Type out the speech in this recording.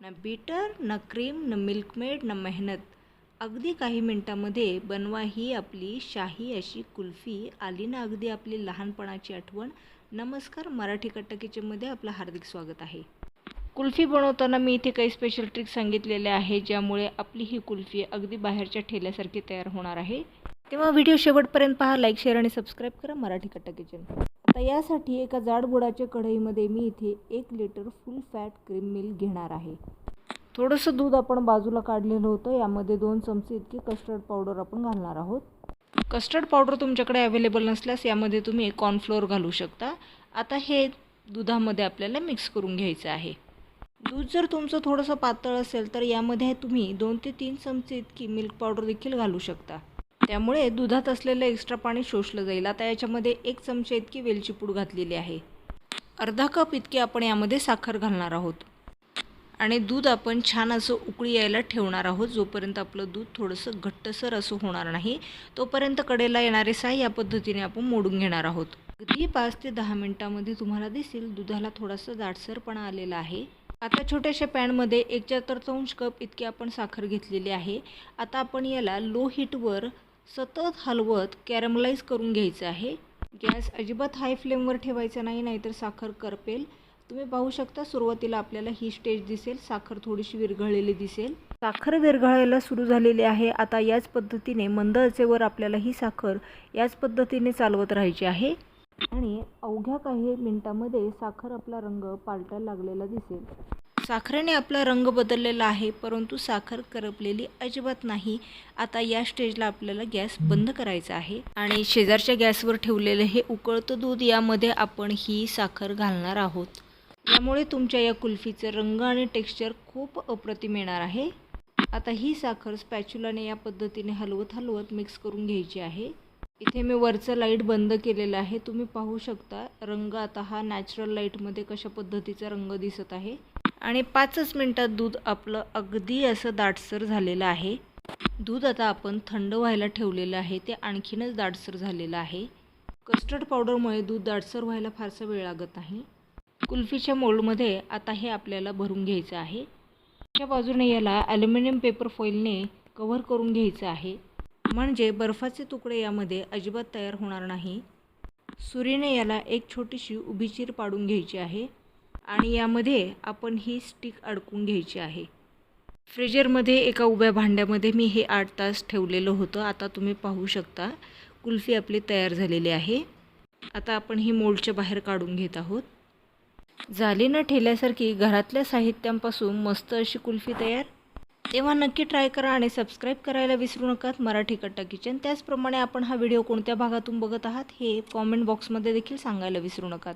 ना बीटर ना क्रीम ना मिल्कमेड ना मेहनत. अगदी काही मिनटामध्ये बनवा ही आपली शाही अशी कुल्फी. आली ना अगदी आपली लहानपणाची आठवण. नमस्कार मराठी कट्टा किचनमध्ये आपलं हार्दिक स्वागत आहे. कुल्फी बनवताना मी इथे काही स्पेशल ट्रिक सांगितलेले आहे ज्यामुळे आपली ही कुल्फी अगदी बाहेरच्या ठेल्यासारखी तयार होणार आहे. तेव्हा व्हिडिओ शेवटपर्यंत पहा लाईक शेअर आणि सबस्क्राईब करा मराठी कट्टा किचन आता यासाठी एका जाड बुडाच्या कढईमध्ये मी इथे एक litre full fat cream milk घेणार आहे. थोडंसं दूध आपण बाजूला काढलेलं होतं यामध्ये दोन चमचे इतकी कस्टर्ड पावडर आपण घालणार आहोत. कस्टर्ड पावडर तुमच्याकडे अवेलेबल नसल्यास यामध्ये तुम्ही कॉर्नफ्लोअर घालू शकता. आता हे दुधामध्ये आपल्याला मिक्स करून घ्यायचं आहे. दूध जर तुमचं थोडंसं पातळ असेल तर यामध्ये तुम्ही दोन ते तीन चमचे इतकी मिल्क पावडर देखील घालू शकता. त्यामुळे दुधात असलेलं एक्स्ट्रा पाणी शोषलं जाईल. आता याच्यामध्ये एक चमचे इतकी वेलची पूड घातलेली आहे. अर्धा कप इतकी आपण यामध्ये साखर घालणार आहोत. आणि दूध आपण छान असं उकळी यायला ठेवणार आहोत जोपर्यंत आपलं दूध थोडंसं घट्टसर असं होणार नाही तोपर्यंत कडेला येणारे साय या पद्धतीने आपण मोडून घेणार आहोत. अगदी पाच ते दहा मिनटामध्ये तुम्हाला दिसेल दुधाला थोडासा जाडसरपणा आलेला आहे. आता छोट्याशा पॅनमध्ये एक चतुर्थांश कप इतकी आपण साखर घेतलेली आहे. आता आपण याला लो हीटवर सतत हलवत कॅरमलाईज करून घ्यायचं आहे. गॅस अजिबात हाय फ्लेमवर ठेवायचा नाही नाहीतर साखर करपेल. तुम्ही पाहू शकता सुरुवातीला आपल्याला ही स्टेज दिसेल साखर थोडीशी विरघळलेली दिसेल. साखर विरघळायला सुरू झालेली आहे. आता याच पद्धतीने मंद आचेवर आपल्याला ही साखर याच पद्धतीने चालवत राहायची आहे. आणि अवघ्या काही मिनटामध्ये साखर आपला रंग पालटायला लागलेला दिसेल. साखरेने आपला रंग बदललेला आहे परंतु साखर करपलेली अजिबात नाही. आता या स्टेजला आपल्याला गॅस बंद करायचा आहे. आणि शेजारच्या गॅसवर ठेवलेलं हे उकळतं दूध यामध्ये आपण ही साखर घालणार आहोत. त्यामुळे तुमच्या या कुल्फीचं रंग आणि टेक्स्चर खूप अप्रतिम येणार आहे. आता ही साखर स्पॅच्युलाने या पद्धतीने हलवत हलवत मिक्स करून घ्यायची आहे. इथे मी वरचं लाइट बंद केलेलं आहे. तुम्ही पाहू शकता रंग आता हा नॅचरल लाईटमध्ये कशा पद्धतीचा रंग दिसत आहे. आणि पाचच मिनटात दूध आपलं अगदी असं दाटसर झालेलं आहे. दूध आता आपण थंड व्हायला ठेवलेलं आहे. ते आणखीनच दाटसर झालेलं आहे. कस्टर्ड पावडरमुळे दूध दाटसर व्हायला फारसा वेळ लागत नाही. कुल्फीच्या मोल्डमध्ये आता हे आपल्याला भरून घ्यायचं आहे. त्या बाजूने याला ॲल्युमिनियम पेपर फॉईलने कव्हर करून घ्यायचं आहे. म्हणजे बर्फाचे तुकडे यामध्ये अजिबात तयार होणार नाही. सूर्यने याला एक छोटीशी उभी चीर पाडून घ्यायची आहे. आणि यामध्ये आपण ही स्टिक अडकून घ्यायची आहे. फ्रीजरमध्ये एका उभ्या भांड्यामध्ये मी हे आठ तास ठेवलेलं होतं. आता तुम्ही पाहू शकता कुल्फी आपली तयार झालेली आहे. आता आपण ही मोल्डच्या बाहेर काढून घेत आहोत. झाली ना ठेल्यासारखी घरातल्या साहित्यांपासून मस्त अशी कुल्फी तयार? तेव्हा नक्की ट्राय करा आणि सबस्क्राईब करायला विसरू नकात मराठी कट्टा किचन. त्याचप्रमाणे आपण हा व्हिडिओ कोणत्या भागातून बघत आहात हे कॉमेंट बॉक्समध्ये देखील सांगायला विसरू नकात.